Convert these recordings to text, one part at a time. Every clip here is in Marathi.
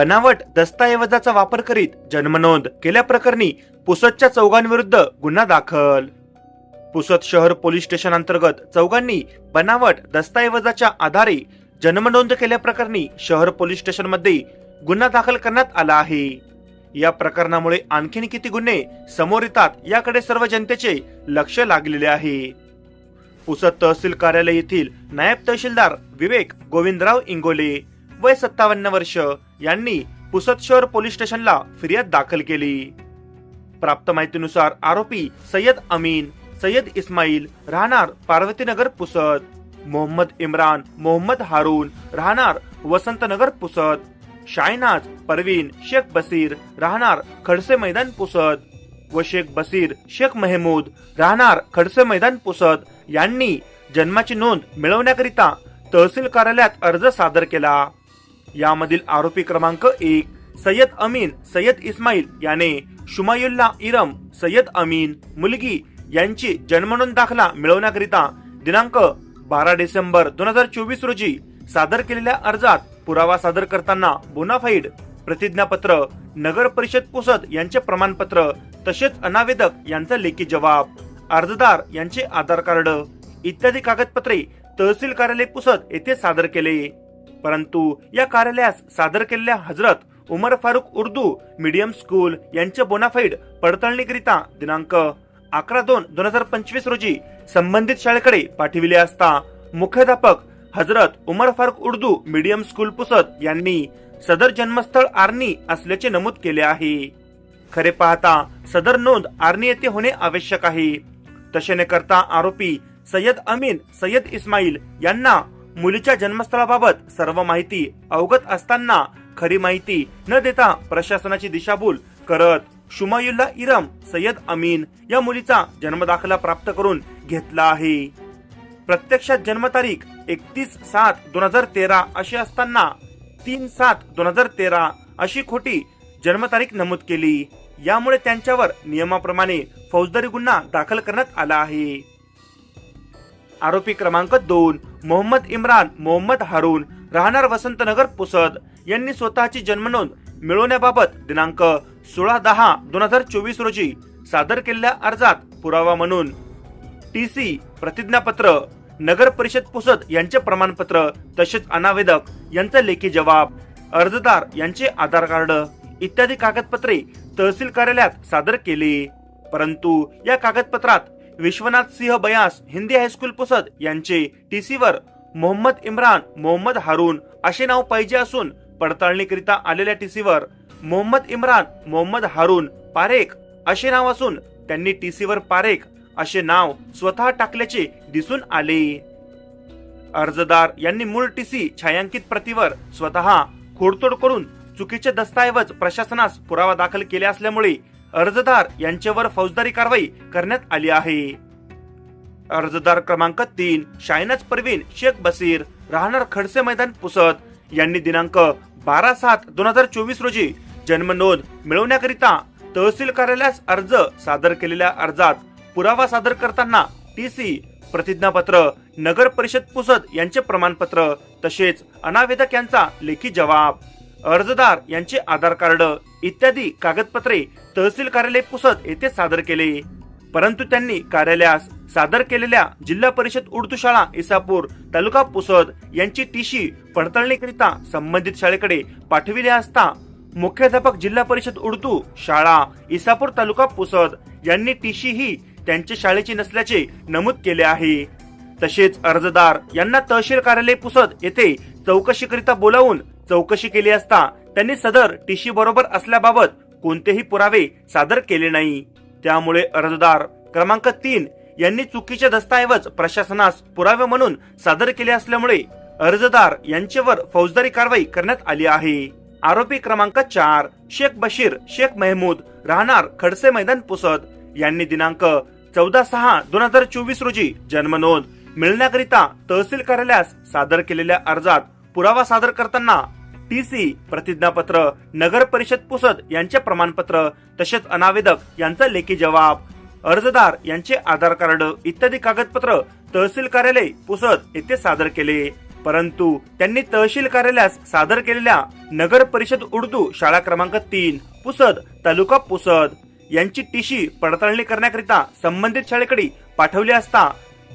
बनावट दस्तऐवजाचा वापर करीत जन्मनोंद केल्याप्रकरणी पुसदच्या चौघांविरुद्ध गुन्हा दाखल. पुसद शहर पोलीस स्टेशन अंतर्गत चौघांनी बनावट दस्तऐवजाच्या आधारे जन्मनोंद केल्याप्रकरणी शहर पोलीस स्टेशनमध्ये गुन्हा दाखल करण्यात आला आहे. या प्रकरणामुळे आणखीन किती गुन्हे समोर येतात याकडे सर्व जनतेचे लक्ष लागलेले आहे. पुसद तहसील कार्यालय येथील नायब तहसीलदार विवेक गोविंदराव इंगोले वय सत्तावन्न वर्ष यांनी पुसद शहर पोलीस स्टेशनला फिर्याद दाखल केली. प्राप्त माहितीनुसार आरोपी सय्यद अमीन सय्यद इस्माईल राहणार पार्वतीनगर पुसद मोहम्मद इम्रान मोहम्मद हारून राहणार वसंतनगर पुसद शायनाज परवीन शेख बसीर राहणार खडसे मैदान पुसद व शेख बसीर शेख मेहमूद राहणार खडसे मैदान पुसद यांनी जन्माची नोंद मिळवण्याकरिता तहसील कार्यालयात अर्ज सादर केला. यामधील आरोपी क्रमांक एक सय्यद अमीन सय्यद इस्माईल याने शुमायुल्ला इरम सय्यद अमीन मुलगी यांची जन्मनोंद दाखला मिळवण्याकरिता दिनांक बारा डिसेंबर दोन हजार चोवीस रोजी सादर केलेल्या अर्जात पुरावा सादर करताना बोनाफाईड प्रतिज्ञापत्र नगर परिषद पुसद यांचे प्रमाणपत्र तसेच अनावेदक यांचा लेखी जबाब अर्जदार यांचे आधार कार्ड इत्यादी कागदपत्रे तहसील कार्यालय पुसद येथे सादर केले. परंतु या कार्यालयास सादर केलेल्या हजरत उमर फारुक उर्दू मीडियम स्कूल यांचे बोनाफाईड पडताळणीकरिता दिनांक अकरा दोन दोन हजार पंचवीस रोजी संबंधित शाळेकडे पाठविले असता मुख्याध्यापक हजरत उमर फारुक उर्दू मीडियम स्कूल पुसत यांनी सदर जन्मस्थळ आर्नी असल्याचे नमूद केले आहे. खरे पाहता सदर नोंद आर्नी येथे होणे आवश्यक आहे. तसे न करता आरोपी सय्यद अमीन सय्यद इस्माईल यांना मुलीच्या जन्मस्थळाबाबत सर्व माहिती अवगत असताना खरी माहिती न देता प्रशासनाची दिशाभूल करत शुमायुल्ला इरम सय्यद अमीन या मुलीचा जन्मदाखला प्राप्त करून घेतला आहे. प्रत्यक्षात जन्मतारीख एकतीस सात दोन हजार तेरा अशी असताना तीन सात दोन हजार तेरा अशी खोटी जन्मतारीख नमूद केली. यामुळे त्यांच्यावर नियमाप्रमाणे फौजदारी गुन्हा दाखल करण्यात आला आहे. आरोपी क्रमांक दोन मोहम्मद इम्रान मोहम्मद हारून राहणार वसंतनगर पुसद. यांनी स्वतःची जन्मनोंद मिळवण्याबाबत दिनांक सोळा दहा दोन हजार चोवीस रोजी सादर केलेल्या अर्जात पुरावा म्हणून. टी सी प्रतिज्ञापत्र नगर परिषद पुसद यांचे प्रमाणपत्र तसेच अनावेदक यांचा लेखी जबाब अर्जदार यांचे आधार कार्ड इत्यादी कागदपत्रे तहसील कार्यालयात सादर केली. परंतु या कागदपत्रात विश्वनाथ सिंह बयास हिंदी हायस्कूल पुसद यांचे टी वर मोहम्मद इम्रान मोहम्मद हारून असे नाव पाहिजे असून पडताळणीकरिता आलेल्या टी वर मोहम्मद इम्रान मोहम्मद हारून पारेख असे नाव असून त्यांनी टी वर पारेख असे नाव स्वतः टाकल्याचे दिसून आले. अर्जदार यांनी मूळ टी सी छायांकित प्रतीवर स्वतः खोडतोड करून चुकीचे दस्तऐवज प्रशासनास पुरावा दाखल केले असल्यामुळे अर्जदार यांच्यावर फौजदारी कारवाई करण्यात आली आहे. अर्जदार क्रमांक तीन शायनाज परवीन शेख बसीर राहणार खडसे मैदान पुसद यांनी दिनांक बारा सात दोन हजार चोवीस रोजी जन्मनोंद मिळवण्याकरिता तहसील कार्यालयास अर्ज सादर केलेल्या अर्जात पुरावा सादर करताना टी सी प्रतिज्ञापत्र नगर परिषद पुसद यांचे प्रमाणपत्र तसेच अनावेदक यांचा लेखी जबाब अर्जदार यांचे आधार कार्ड इत्यादी कागदपत्रे तहसील कार्यालय पुसद येथे सादर केले. परंतु त्यांनी कार्यालयास सादर केलेल्या जिल्हा परिषद उर्दू शाळा इसापूर तालुका पुसद यांची टीशी पडताळणीकरिता संबंधित शाळेकडे पाठविले असता मुख्याध्यापक जिल्हा परिषद उर्दू शाळा इसापूर तालुका पुसद यांनी टीशी ही त्यांच्या शाळेची नसल्याचे नमूद केले आहे. तसेच अर्जदार यांना तहसील कार्यालय पुसद येथे चौकशीकरिता बोलावून चौकशी केली असता त्यांनी सदर टीशी बरोबर असल्याबाबत कोणतेही पुरावे सादर केले नाही. त्यामुळे अर्जदार क्रमांक तीन यांनी चुकीचे दस्तऐवज प्रशासनास पुरावे म्हणून सादर केले असल्यामुळे अर्जदार यांच्यावर फौजदारी कारवाई करण्यात आली आहे. आरोपी क्रमांक चार शेख बशीर शेख मेहमूद राहणार खडसे मैदान पुसद यांनी दिनांक चौदा सहा दोन हजार चोवीस रोजी जन्मनोंद मिळण्याकरिता तहसील कार्यालयास सादर केलेल्या अर्जात पुरावा सादर करताना टी सी प्रतिज्ञापत्र नगर परिषद पुसद यांचे प्रमाणपत्र तसेच अनावेदक यांचा लेखी जबाब अर्जदार यांचे आधार कार्ड इत्यादी कागदपत्र तहसील कार्यालय पुसद येथे सादर केले. परंतु त्यांनी तहसील कार्यालयास सादर केलेल्या नगर परिषद उर्दू शाळा क्रमांक तीन पुसद तालुका पुसद यांची टीशी पडताळणी करण्याकरिता संबंधित शाळेकडे पाठवली असता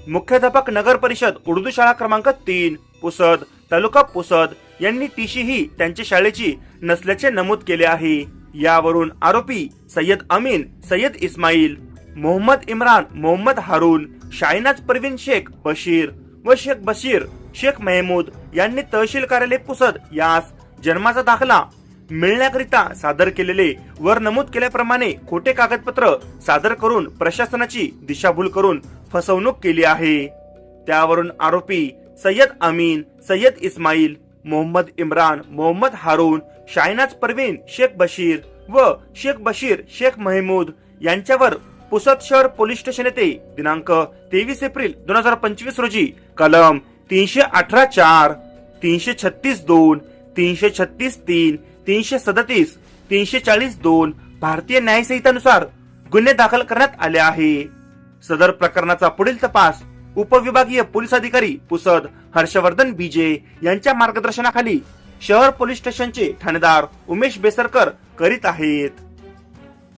मुख्याध्यापक नगर परिषद उर्दू शाळा क्रमांक तीन पुसद तालुका पुसद यांनी टीशी ही त्यांच्या शाळेची नसल्याचे नमूद केले आहे. यावरून आरोपी सय्यद अमीन सय्यद इस्माईल मोहम्मद इम्रान मोहम्मद हारून शाहिनाज परवीन शेख बशीर व शेख बशीर शेख मेहमूद यांनी तहसील कार्यालय पुसद यास जन्माचा दाखला मिळण्याकरिता सादर केलेले वर नमूद केल्याप्रमाणे खोटे कागदपत्र सादर करून प्रशासनाची दिशाभूल करून फसवणूक केली आहे. त्यावरून आरोपी सय्यद अमीन सय्यद इस्माईल मोहम्मद इम्रान मोहम्मद हारून शायनाज परवीन शेख बशीर व शेख बशीर शेख महमूद यांच्यावर पुसद शहर पोलीस स्टेशन येथे दिनांक तेवीस एप्रिल दोन हजार पंचवीस रोजी कलम तीनशे अठरा चार तीनशे छत्तीस दोन तीनशे छत्तीस तीन तीनशे सदतीस तीनशे चाळीस दोन भारतीय न्यायसंहितानुसार गुन्हे दाखल करण्यात आले आहे. सदर प्रकरणाचा पुढील तपास उपविभागीय पोलीस अधिकारी पुसद हर्षवर्धन बीजे यांच्या मार्गदर्शनाखाली शहर पोलीस स्टेशनचे ठाणेदार उमेश बेसरकर करीत आहेत.